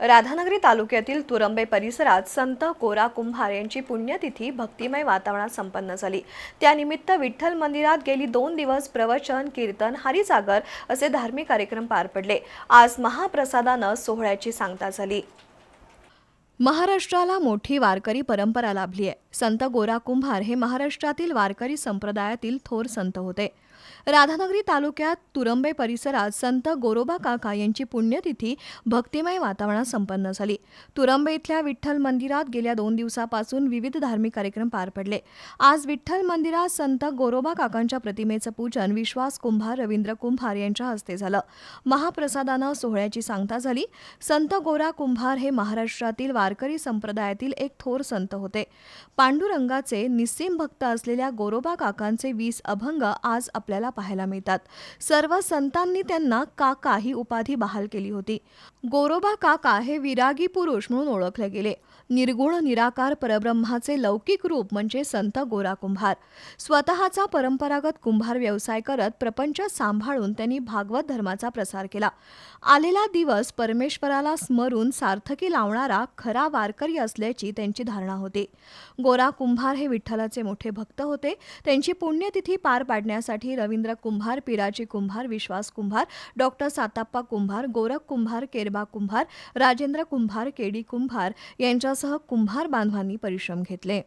राधानगरी तालुक्यातील तुरंबे परिसरात संत कोरा कुंभार यांची पुण्यतिथी भक्तिमय वातावरणात संपन्न झाली. त्यानिमित्त विठ्ठल मंदिरात गेली दोन दिवस प्रवचन कीर्तन हरिसागर असे धार्मिक कार्यक्रम पार पडले. आज महाप्रसादानं सोहळ्याची सांगता झाली. महाराष्ट्राला मोठी वारकरी परंपरा लाभली आहे संत गोरा कुंभार हे महाराष्ट्रातील वारकरी संप्रदायातील थोर संत होते. राधानगरी तालुक्यात तुरंबे परिसरात संत गोरोबा काका यांची पुण्यतिथी भक्तिमय वातावरणात संपन्न झाली. तुरंबे इथल्या विठ्ठल मंदिरात गेल्या दोन दिवसापासून विविध धार्मिक कार्यक्रम पार पडले. आज विठ्ठल मंदिरात संत गोरोबा काकांच्या प्रतिमेचं पूजन विश्वास कुंभार रवींद्र कुंभार यांच्या हस्ते झालं. महाप्रसादानं सोहळ्याची सांगता झाली. संत गोरा कुंभार हे महाराष्ट्रातील वारकरी संप्रदायातील एक थोर संत होते. पांडुरंगाचे निस्सीम भक्त असलेल्या गोरोबा काकांचे वीस अभंग आज आपल्याला पाहायला मिळतात. सर्व संतांनी त्यांना काका ही उपाधी बहाल केली होती. गोरोबा काका हे विरागी पुरुष म्हणून ओळखले गेले. निर्गुण निराकार परब्रह्माचे लौकिक रूप म्हणजे संत गोरा कुंभार. स्वतःचा परंपरागत कुंभार व्यवसाय करत प्रपंच सांभाळून त्यांनी भागवत धर्माचा प्रसार केला. आलेला दिवस परमेश्वराला स्मरून सार्थकी लावणारा खरा वारकरी असल्याची त्यांची धारणा होती. गोरा कुंभार हे विठ्ठलाचे मोठे भक्त होते. त्यांची पुण्यतिथी पार पाडण्यासाठी Ravindra Kumbhar Piraji Kumbhar Vishwas Kumbhar doctor Satappa Kumbhar Gorakh Kumbhar Kerba Kumbhar Rajendra Kumbhar K D Kumbhar यांच्या यांच्यासह कुंभार बांधवांनी परिश्रम घेतले.